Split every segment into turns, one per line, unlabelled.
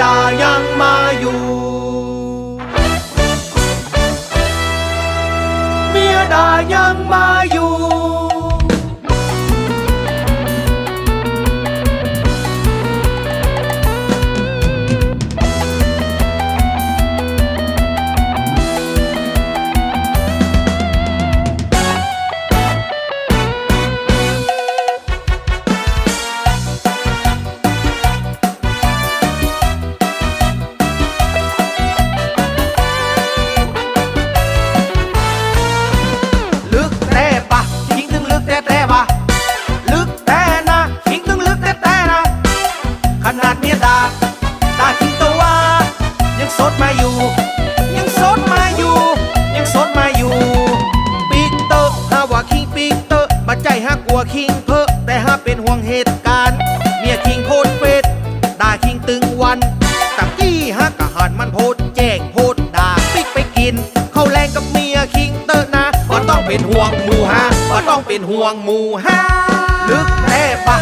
ดายังมาอยู่ สดมาอยู่ ยังสดมาอยู่ ยังสดมาอยู่ปีกเตอร์ฮาว่าคิงปีกเตอร์มาใจฮักกลัวคิงเพอแต่ฮาเป็นห่วงเหตุการณ์เมียคิงโคตรเฟดด่าคิงตึงวันตักกี้ฮักกะหันมันโพดแจ้งโพดด่าปิ๊กไปกินเข้าแรงกับเมียคิงเตอร์นะก็ต้องเป็นห่วงหมูฮะก็ต้องเป็นห่วงหมูฮะลึกแต่ปะ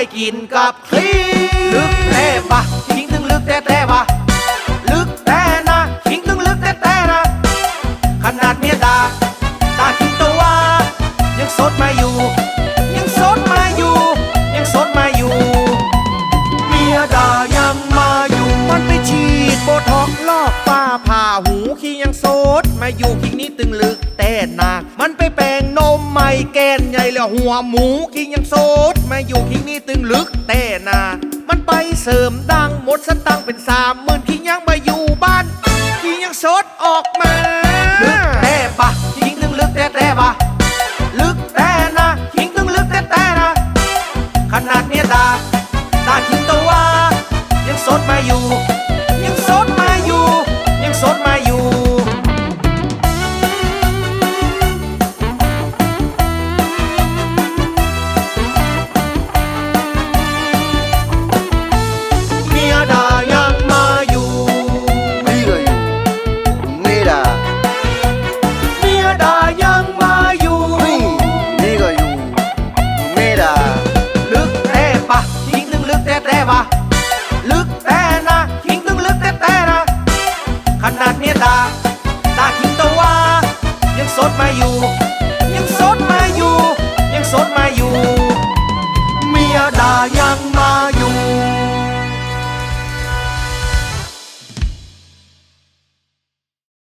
ให้กินกับคิงลึกแต่ปะคิงตึงลึกแต่แต่ปะลึกแต่นะคิงตึงลึกแต่แต่นะ ขนาดเมียดาตาคิงตัวายังสดมาอยู่ ยังสดมาอยู่ ยังสดมาอยู่ เมียดายังมาอยู่ มันไปฉีดโบท็อกซ์ลอกฝ้าผ่าหูขี้ยังโซดมาอยู่คิงนี้ตึงลึก ล้วหัวหมูคิงยังโซดมาอยู่คิงนี้ตึงลึกแต่หนา มันไปเสริมดังหมดสตังเป็นสามหมื่นคิงยังมาอยู่บ้านคิงยังโซดออกมาลึกแต่ปะคิงตึงลึกแต่แต่ปะลึกแต่นะคิงตึงลึกแต่แต่นะขนาดเมียดาตาคิงตัววายังสดมาอยู่